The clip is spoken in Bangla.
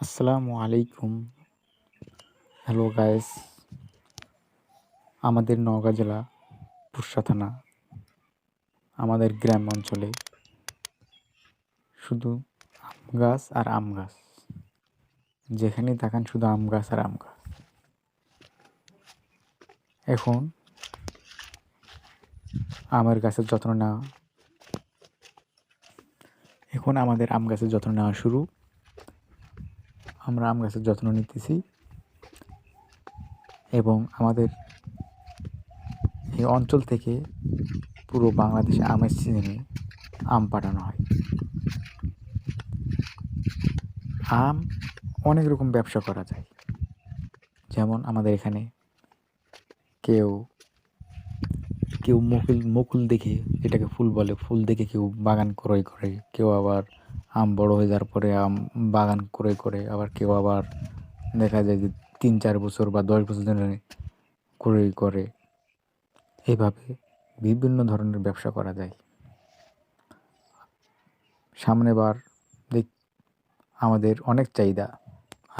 আসসালামু আলাইকুম। হ্যালো গাইস আমাদের নওগাঁ জেলা পুরসা থানা, আমাদের গ্রাম অঞ্চলে শুধু আম গাছ আর আম গাছ। যেখানেই তাকান শুধু আম গাছ আর আম গাছ। এখন আমের গাছের যত্ন নেওয়া, এখন আমাদের আম গাছের যত্ন নেওয়া শুরু। আমরা আম গাছের যত্ন নিতেছি এবং আমাদের এই অঞ্চল থেকে পুরো বাংলাদেশে আমের সিজনে আম পাঠানো হয়। আম অনেক রকম ব্যবসা করা যায়। যেমন আমাদের এখানে কেউ কেউ মুকুল মুকুল দেখে এটাকে ফুল বলে, ফুল দেখে কেউ বাগান ক্রয় করে, কেউ আবার আম বড় হয়ে যাওয়ার পরে আম বাগান করে করে আবার কেউ আবার দেখা যায় যে তিন চার বছর বা দশ বছর ধরে করে করে। এইভাবে বিভিন্ন ধরনের ব্যবসা করা যায়। সামনে বার দেখ আমাদের অনেক চাহিদা।